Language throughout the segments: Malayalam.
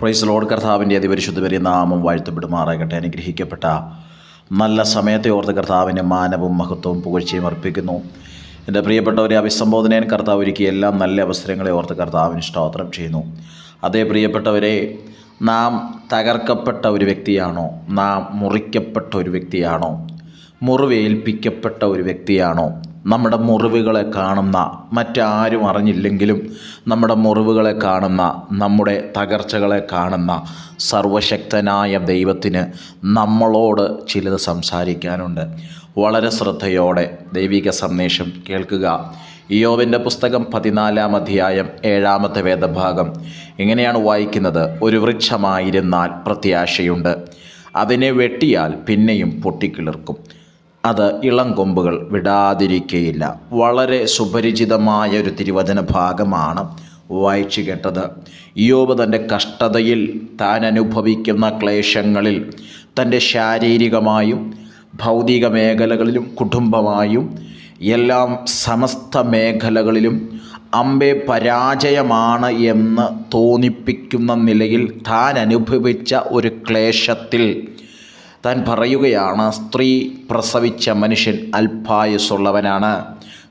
ഫ്രൈസ് ലോഡ് കർത്താവിന്റെ അതിപരിശുദ്ധ വരെ നാമം വാഴ്ത്തപ്പെടുമാറാകട്ടെ. അനുഗ്രഹിക്കപ്പെട്ട നല്ല സമയത്തെ ഓർത്ത് കർത്താവിന്റെ മാനവും മഹത്വവും പുകഴ്ചയും അർപ്പിക്കുന്നു. എന്റെ പ്രിയപ്പെട്ടവരെ അഭിസംബോധനയൻ കർത്താവ് ഒരുക്കിയ എല്ലാ നല്ല അവസരങ്ങളെ ഓർത്ത് കർത്താവിന് സ്തോത്രം ചെയ്യുന്നു. അതേ പ്രിയപ്പെട്ടവരെ നാം തകർക്കപ്പെട്ട ഒരു വ്യക്തിയാണോ? നാം മുറിക്കപ്പെട്ട ഒരു വ്യക്തിയാണോ? മുറിവേൽപ്പിക്കപ്പെട്ട ഒരു വ്യക്തിയാണോ? നമ്മുടെ മുറിവുകളെ കാണുന്ന മറ്റാരും അറിഞ്ഞില്ലെങ്കിലും നമ്മുടെ മുറിവുകളെ കാണുന്ന നമ്മുടെ തകർച്ചകളെ കാണുന്ന സർവശക്തനായ ദൈവത്തിന് നമ്മളോട് ചിലത് സംസാരിക്കാനുണ്ട്. വളരെ ശ്രദ്ധയോടെ ദൈവിക സന്ദേശം കേൾക്കുക. ഇയോവിന്റെ പുസ്തകം പതിനാലാം അധ്യായം ഏഴാമത്തെ വേദഭാഗം. ഇങ്ങനെയാണ് വായിക്കുന്നത്. ഒരു വൃക്ഷമായിരുന്നാൽ പ്രത്യാശയുണ്ട്. അതിനെ വെട്ടിയാൽ പിന്നെയും പൊട്ടിക്കിളിർക്കും. അത് ഇളം കൊമ്പുകൾ വിടാതിരിക്കയില്ല. വളരെ സുപരിചിതമായ ഒരു തിരുവചന ഭാഗമാണ് വായിച്ചു കേട്ടത്. യോബ് തന്റെ കഷ്ടതയിൽ താൻ അനുഭവിക്കുന്ന ക്ലേശങ്ങളിൽ തന്റെ ശാരീരികമായും ഭൗതിക മേഖലകളിലും കുടുംബമായും എല്ലാം സമസ്ത മേഖലകളിലും അമ്പെ പരാജയമാണ് എന്ന് തോന്നിപ്പിക്കുന്ന നിലയിൽ താൻ അനുഭവിച്ച ഒരു ക്ലേശത്തിൽ താൻ പറയുകയാണ് സ്ത്രീ പ്രസവിച്ച മനുഷ്യൻ അൽപായുസുള്ളവനാണ്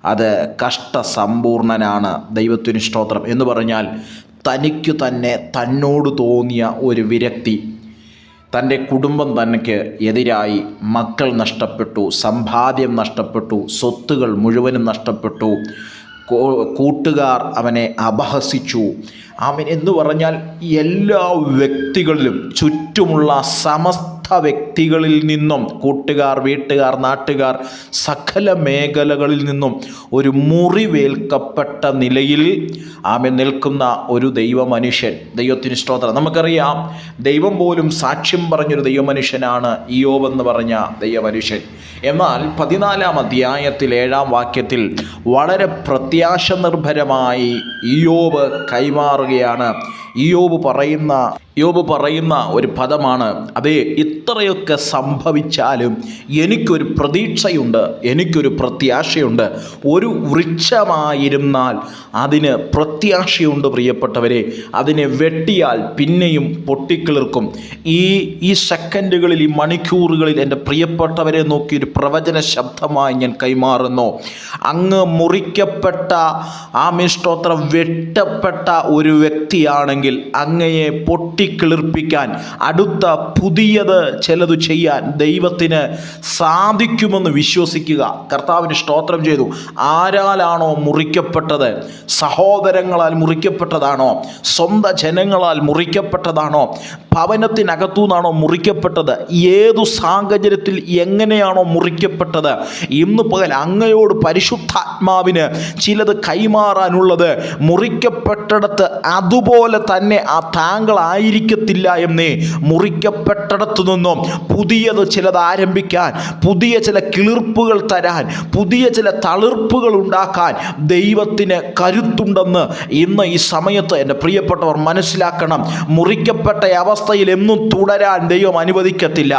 അത് കഷ്ടസമ്പൂർണനാണ്. ദൈവത്തിന് സ്തോത്രം. എന്ന് പറഞ്ഞാൽ തനിക്കു തന്നെ തന്നോട് തോന്നിയ ഒരു വിരക്തി. തന്റെ കുടുംബം തനിക്ക് എതിരായി മക്കൾ നഷ്ടപ്പെട്ടു സമ്പാദ്യം നഷ്ടപ്പെട്ടു സ്വത്തുകൾ മുഴുവനും നഷ്ടപ്പെട്ടു. കൂട്ടുകാർ അവനെ അപഹസിച്ചു. അവൻ എന്ന് പറഞ്ഞാൽ എല്ലാ വ്യക്തികളിലും ചുറ്റുമുള്ള സമസ്ത വ്യക്തികളിൽ നിന്നും കൂട്ടുകാർ വീട്ടുകാർ നാട്ടുകാർ സകല മേഖലകളിൽ നിന്നും ഒരു മുറിവേൽക്കപ്പെട്ട നിലയിൽ ആമേ നിൽക്കുന്ന ഒരു ദൈവ മനുഷ്യൻ ദൈവത്തിന് സ്തോത്രം. നമുക്കറിയാം ദൈവം പോലും സാക്ഷ്യം പറഞ്ഞൊരു ദൈവമനുഷ്യനാണ് ഇയോബ് എന്ന് പറഞ്ഞ ദൈവമനുഷ്യൻ. എന്നാൽ പതിനാലാം അധ്യായത്തിൽ ഏഴാം വാക്യത്തിൽ വളരെ പ്രത്യാശ നിർഭരമായി ഇയോബ് കൈമാറുകയാണ്. ഇയോബ് പറയുന്ന യോബ് പറയുന്ന ഒരു പദമാണ്. അതെ ഇത്രയൊക്കെ സംഭവിച്ചാലും എനിക്കൊരു പ്രതീക്ഷയുണ്ട് എനിക്കൊരു പ്രത്യാശയുണ്ട്. ഒരു വൃക്ഷമായിരുന്നാൽ അതിന് പ്രത്യാശയുണ്ട് പ്രിയപ്പെട്ടവരെ. അതിനെ വെട്ടിയാൽ പിന്നെയും പൊട്ടിക്കിളിർക്കും. ഈ ഈ സെക്കൻഡുകളിൽ ഈ മണിക്കൂറുകളിൽ എന്റെ പ്രിയപ്പെട്ടവരെ നോക്കി ഒരു പ്രവചന ശബ്ദമായി ഞാൻ കൈമാറുന്നു. അങ്ങ് മുറിക്കപ്പെട്ട ആ മിഷ്ടോത്രം വെട്ടപ്പെട്ട ഒരു വ്യക്തിയാണെങ്കിൽ അങ്ങയെ പൊട്ടിക്കിളിർപ്പിക്കാൻ അടുത്ത പുതിയത് ചിലത് ചെയ്യാൻ ദൈവത്തിന് സാധിക്കുമെന്ന് വിശ്വസിക്കുക. കർത്താവിന് സ്തോത്രം ചെയ്തു. ആരാലാണോ മുറിക്കപ്പെട്ടത്? സഹോദരങ്ങളാൽ മുറിക്കപ്പെട്ടതാണോ? സ്വന്തം ജനങ്ങളാൽ മുറിക്കപ്പെട്ടതാണോ? ഭവനത്തിനകത്തു നിന്നാണോ മുറിക്കപ്പെട്ടത്? ഏതു സാഹചര്യത്തിൽ എങ്ങനെയാണോ മുറിക്കപ്പെട്ടത്? ഇന്ന് പകൽ അങ്ങയോട് പരിശുദ്ധാത്മാവിന് ചിലത് കൈമാറാനുള്ളത് മുറിക്കപ്പെട്ടിടത്ത് അതുപോലെ തന്നെ ആ താങ്കളായിരിക്കത്തില്ല എന്നേ മുറിക്കപ്പെട്ടിടത്തു നിന്നും പുതിയത് ചിലത് ആരംഭിക്കാൻ പുതിയ ചില കിളിർപ്പുകൾ തരാൻ പുതിയ ചില തളിർപ്പുകൾ ഉണ്ടാക്കാൻ ദൈവത്തിന് കരുത്തുണ്ടെന്ന് ഇന്ന് ഈ സമയത്ത് എന്റെ പ്രിയപ്പെട്ടവർ മനസ്സിലാക്കണം. മുറിക്കപ്പെട്ട അവസ്ഥയിൽ എന്നും തുടരാൻ ദൈവം അനുവദിക്കത്തില്ല.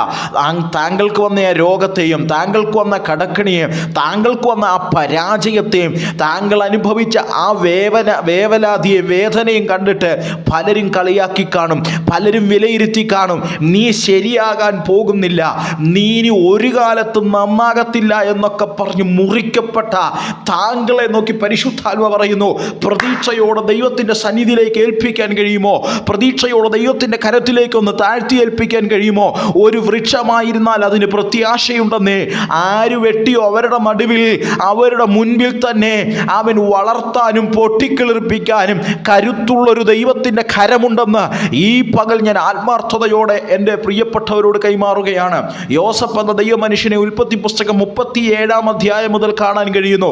താങ്കൾക്ക് വന്ന ആ രോഗത്തെയും താങ്കൾക്ക് വന്ന കടക്കണിയെയും താങ്കൾക്ക് വന്ന ആ പരാജയത്തെയും താങ്കൾ അനുഭവിച്ച ആ വേവന വേവലാതിയെ വേദനയും കണ്ടിട്ട് പലരും കളിയാക്കി കാണും പലരും വിലയിരുത്തി കാണും. നീ ശരിയാകാൻ പോകുന്നില്ല. നീ ഇനി ഒരു കാലത്തും നന്നാകത്തില്ല എന്നൊക്കെ പറഞ്ഞ് മുറിക്കപ്പെട്ട താങ്കളെ നോക്കി പരിശുദ്ധാത്മ പറയുന്നു പ്രതീക്ഷയോടെ ദൈവത്തിന്റെ സന്നിധിയിലേക്ക് ഏൽപ്പിക്കാൻ കഴിയുമോ? പ്രതീക്ഷയോടെ ദൈവത്തിന്റെ കരത്തിലേക്ക് ഒന്ന് താഴ്ത്തി ഏൽപ്പിക്കാൻ കഴിയുമോ? ഒരു വൃക്ഷമായിരുന്നാൽ അതിന് പ്രത്യാശയുണ്ടെന്നേ. ആര് വെട്ടിയോ അവരുടെ നടുവിൽ അവരുടെ മുൻപിൽ തന്നെ അവൻ വളർത്താനും പൊട്ടിക്കിളിർപ്പിക്കാനും കരുത്തുള്ളൊരു ദൈവത്തിന്റെ കരമുണ്ടെന്ന് ഈ പകൽ ഞാൻ ആത്മാർത്ഥതയോടെ എന്റെ പ്രിയപ്പെട്ടവരോട് കൈമാറുകയാണ്. യോസഫ് എന്ന ദൈവമനുഷ്യനെ ഉൽപ്പത്തി പുസ്തകം മുപ്പത്തി ഏഴാം അധ്യായം മുതൽ കാണാൻ കഴിയുന്നു.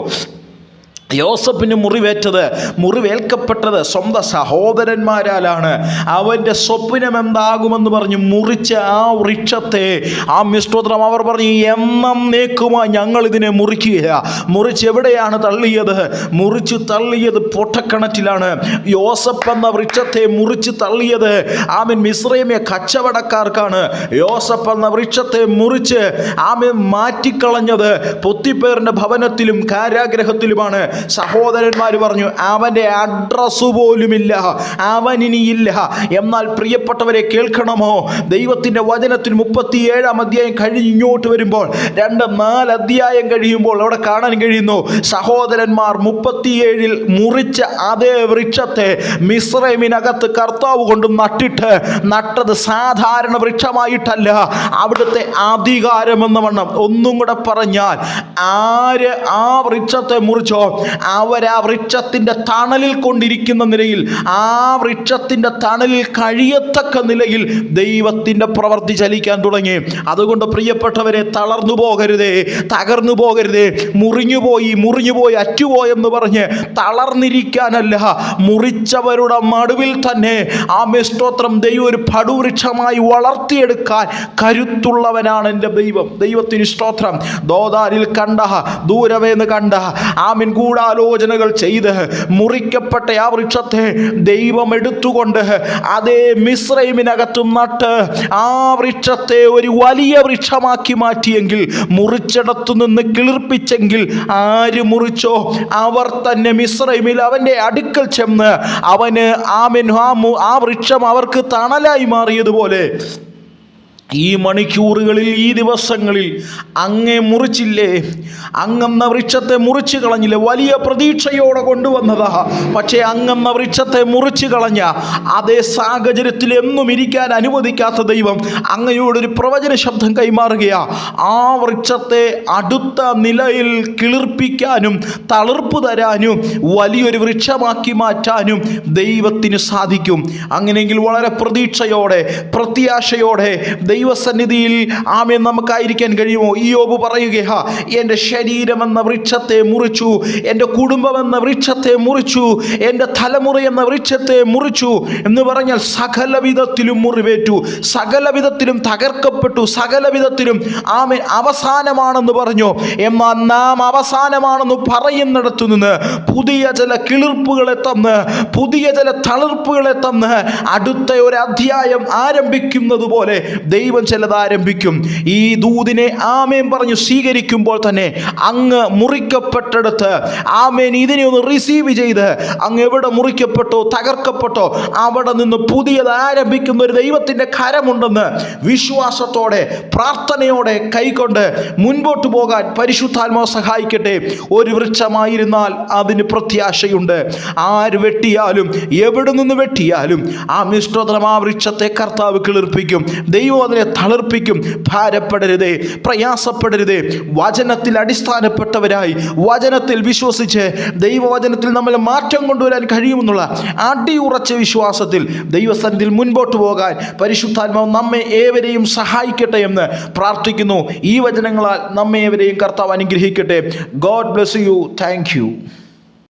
യോസഫിന് മുറിവേറ്റത് മുറിവേൽക്കപ്പെട്ടത് സ്വന്തം സഹോദരന്മാരാലാണ്. അവന്റെ സ്വപ്നം എന്താകുമെന്ന് പറഞ്ഞ് മുറിച്ച ആ വൃക്ഷത്തെ ആ മിസ്റ്റോത്രം അവർ പറഞ്ഞു എന്നേക്കുമായി ഞങ്ങൾ ഇതിനെ മുറിക്കുക. മുറിച്ച് എവിടെയാണ് തള്ളിയത്? മുറിച്ച് തള്ളിയത് പൊട്ടക്കിണറ്റിലാണ്. യോസഫ് എന്ന വൃക്ഷത്തെ മുറിച്ച് തള്ളിയത് ആമിൻ മിശ്രമിയ കച്ചവടക്കാർക്കാണ്. യോസഫ് എന്ന വൃക്ഷത്തെ മുറിച്ച് ആമിൻ മാറ്റിക്കളഞ്ഞത് പൊത്തിപ്പേറിന്റെ ഭവനത്തിലും കാരാഗ്രഹത്തിലുമാണ്. സഹോദരന്മാർ പറഞ്ഞു അവന്റെ അഡ്രസ്സ് പോലുമില്ല. അവൻ ഇനിയില്ല എന്നാൽ പ്രിയപ്പെട്ടവരെ കേൾക്കണമോ? ദൈവത്തിന്റെ വചനത്തിൽ മുപ്പത്തിയേഴാം അധ്യായം കഴിഞ്ഞ് ഇങ്ങോട്ട് വരുമ്പോൾ രണ്ട് നാല് അധ്യായം കഴിയുമ്പോൾ അവിടെ കാണാൻ കഴിയുന്നു സഹോദരന്മാർ മുപ്പത്തിയേഴിൽ മുറിച്ച അതേ വൃക്ഷത്തെ മിശ്രമിനകത്ത് കർത്താവ് കൊണ്ട് നട്ടിട്ട് നട്ടത് സാധാരണ വൃക്ഷമായിട്ടല്ല അവിടുത്തെ അധികാരമെന്ന വണ്ണം. ഒന്നും കൂടെ പറഞ്ഞാൽ ആര് ആ വൃക്ഷത്തെ മുറിച്ചോ അവരാ വൃക്ഷത്തിന്റെ തണലിൽ കൊണ്ടിരിക്കുന്ന നിലയിൽ ആ വൃക്ഷത്തിന്റെ തണലിൽ കഴിയത്തക്ക നിലയിൽ ദൈവത്തിന്റെ പ്രവൃത്തി ചലിക്കാൻ തുടങ്ങി. അതുകൊണ്ട് പ്രിയപ്പെട്ടവരെ തളർന്നു പോകരുതേ തകർന്നു പോകരുതേ മുറിഞ്ഞുപോയി മുറിഞ്ഞുപോയി മുറിഞ്ഞു പോയി അറ്റുപോയെന്ന് പറഞ്ഞ് തളർന്നിരിക്കാനല്ല. മുറിച്ചവരുടെ മടുവിൽ തന്നെ ആ സ്തോത്രം ദൈവം ഒരു പടുവൃക്ഷമായി വളർത്തിയെടുക്കാൻ കരുത്തുള്ളവനാണ് എന്റെ ദൈവം. ദൈവത്തിന് സ്തോത്രം. ദോദാരിൽ കണ്ട ദൂരമേന്ന് കണ്ട ആമിൻ ഗൂഢാലോചനകൾ ചെയ്ത് മുറിക്കപ്പെട്ട ആ വൃക്ഷത്തെ ദൈവം എടുത്തുകൊണ്ട് അതേ മിശ്രൈമിനകത്തും നട്ട് ആ വൃക്ഷത്തെ ഒരു വലിയ വൃക്ഷമാക്കി മാറ്റിയെങ്കിൽ മുറിച്ചിടത്തു നിന്ന് കിളിർപ്പിച്ചെങ്കിൽ ആര് മുറിച്ചോ? അവർ തന്നെ മിശ്രൈമിൽ അവന്റെ അടുക്കൽ ചെന്ന് അവന് ആമിൻ ആ വൃക്ഷം അവർക്ക് തണലായി മാറിയതുപോലെ ഈ മണിക്കൂറുകളിൽ ഈ ദിവസങ്ങളിൽ അങ്ങേ മുറിച്ചില്ലേ? അങ്ങെന്ന വൃക്ഷത്തെ മുറിച്ചു കളഞ്ഞില്ലേ? വലിയ പ്രതീക്ഷയോടെ കൊണ്ടുവന്നതാ. പക്ഷേ അങ്ങെന്ന വൃക്ഷത്തെ മുറിച്ചു കളഞ്ഞ അതേ സാഹചര്യത്തിൽ എന്നും ഇരിക്കാൻ അനുവദിക്കാത്ത ദൈവം അങ്ങയോടൊരു പ്രവചന ശബ്ദം കൈമാറുകയാ. ആ വൃക്ഷത്തെ അടുത്ത നിലയിൽ കിളിർപ്പിക്കാനും തളിർപ്പ് തരാനും വലിയൊരു വൃക്ഷമാക്കി മാറ്റാനും ദൈവത്തിന് സാധിക്കും. അങ്ങനെയെങ്കിൽ വളരെ പ്രതീക്ഷയോടെ പ്രത്യാശയോടെ ദൈവസന്നിധിയിൽ ആമേ നമുക്കായിരിക്കാൻ കഴിയുമോ? ഈ യോബ് പറയുക എന്റെ ശരീരമെന്ന വൃക്ഷത്തെ മുറിച്ചു എന്റെ കുടുംബമെന്ന വൃക്ഷത്തെ മുറിച്ചു എന്റെ തലമുറ എന്ന വൃക്ഷത്തെ മുറിച്ചു എന്ന് പറഞ്ഞാൽ സകലവിധത്തിലും മുറിവേറ്റു സകലവിധത്തിലും തകർക്കപ്പെട്ടു സകലവിധത്തിലും ആമേ അവസാനമാണെന്ന് പറഞ്ഞു. എന്നാൽ നാം അവസാനമാണെന്ന് പറയുന്നിടത്തു നിന്ന് പുതിയ ചില കിളിർപ്പുകളെ തന്ന് പുതിയ ചില തളിർപ്പുകളെ തന്ന് അടുത്ത ഒരു അധ്യായം ആരംഭിക്കുന്നത് പോലെ ദൈവം ചിലത് ആരംഭിക്കും. ഈ ദൂതിനെ ആമേൻ പറഞ്ഞു സ്വീകരിക്കുമ്പോൾ തന്നെ അങ്ങ് മുറിക്കപ്പെട്ടെടുത്ത് ആമേൻ ഇതിനെ ഒന്ന് റിസീവ് ചെയ്ത് അങ്ങ് എവിടെ മുറിക്കപ്പെട്ടോ തകർക്കപ്പെട്ടോ അവിടെ നിന്ന് പുതിയത് ആരംഭിക്കുന്ന ഒരു ദൈവത്തിന്റെ കരമുണ്ടെന്ന് വിശ്വാസത്തോടെ പ്രാർത്ഥനയോടെ കൈകൊണ്ട് മുൻപോട്ട് പോകാൻ പരിശുദ്ധാത്മാവ് സഹായിക്കട്ടെ. ഒരു വൃക്ഷമായിരുന്നാൽ അതിന് പ്രത്യാശയുണ്ട്. ആര് വെട്ടിയാലും എവിടെ നിന്ന് വെട്ടിയാലും ആ മിഷ്ടോത്രം ആ വൃക്ഷത്തെ കർത്താവ് കിളിർപ്പിക്കും. ദൈവം അതിനെ തളിർപ്പിക്കും. ഭാരപ്പെടരുതേ പ്രയാസപ്പെടരുതേ. വചനത്തിൽ അടിസ്ഥാനപ്പെട്ടവരായി വചനത്തിൽ വിശ്വസിച്ച് ദൈവവചനത്തിൽ നമ്മൾ മാറ്റം കൊണ്ടുവരാൻ കഴിയുമെന്നുള്ള അടിയുറച്ച വിശ്വാസത്തിൽ ദൈവസന്നിധിയിൽ മുൻപോട്ട് പോകാൻ പരിശുദ്ധാത്മാവ് നമ്മെ ഏവരെയും സഹായിക്കട്ടെ എന്ന് പ്രാർത്ഥിക്കുന്നു. ഈ വചനങ്ങളാൽ നമ്മെ ഏവരെയും കർത്താവ് അനുഗ്രഹിക്കട്ടെ. God bless you thank